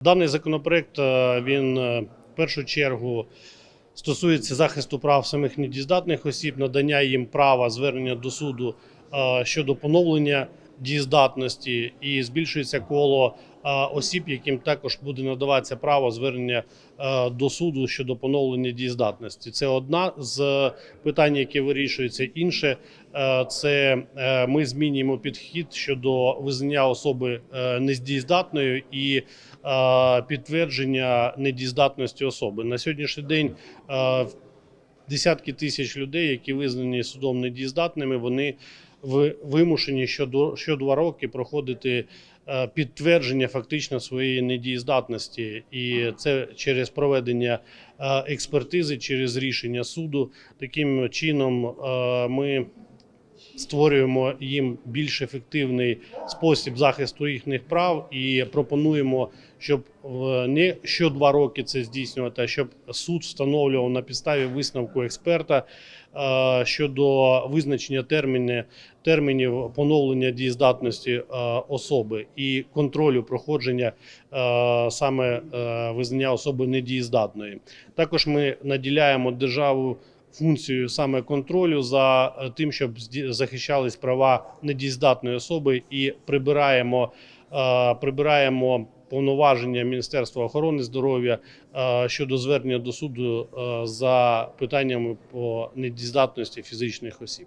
Даний законопроект е, він е, в першу чергу стосується захисту прав самих недіздатних осіб, надання їм права звернення до суду е, щодо поновлення дієздатності і збільшується коло осіб, яким також буде надаватися право звернення е, до суду щодо поновлення дієздатності. Це одна з питань, які вирішується. Інше е, це е, ми змінюємо підхід щодо визнання особи нездієздатною і підтвердження недієздатності особи. На сьогоднішній день десятки тисяч людей, які визнані судом недієздатними, вони вимушені щодо що два роки проходити е, підтвердження фактично своєї недієздатності, і це через проведення е, експертизи, через рішення суду. Таким чином е, ми створюємо їм більш ефективний спосіб захисту їхніх прав і пропонуємо, щоб не що два роки це здійснювати, а щоб суд встановлював на підставі висновку експерта е, щодо визначення терміни, термінів поновлення дієздатності е, особи і контролю проходження е, саме визнання особи недієздатної. Також ми наділяємо державу функцію саме контролю за е, тим, щоб захищались права недієздатної особи, і прибираємо, е, прибираємо повноваження Міністерства охорони здоров'я е, щодо звернення до суду за питаннями по недіздатності фізичних осіб.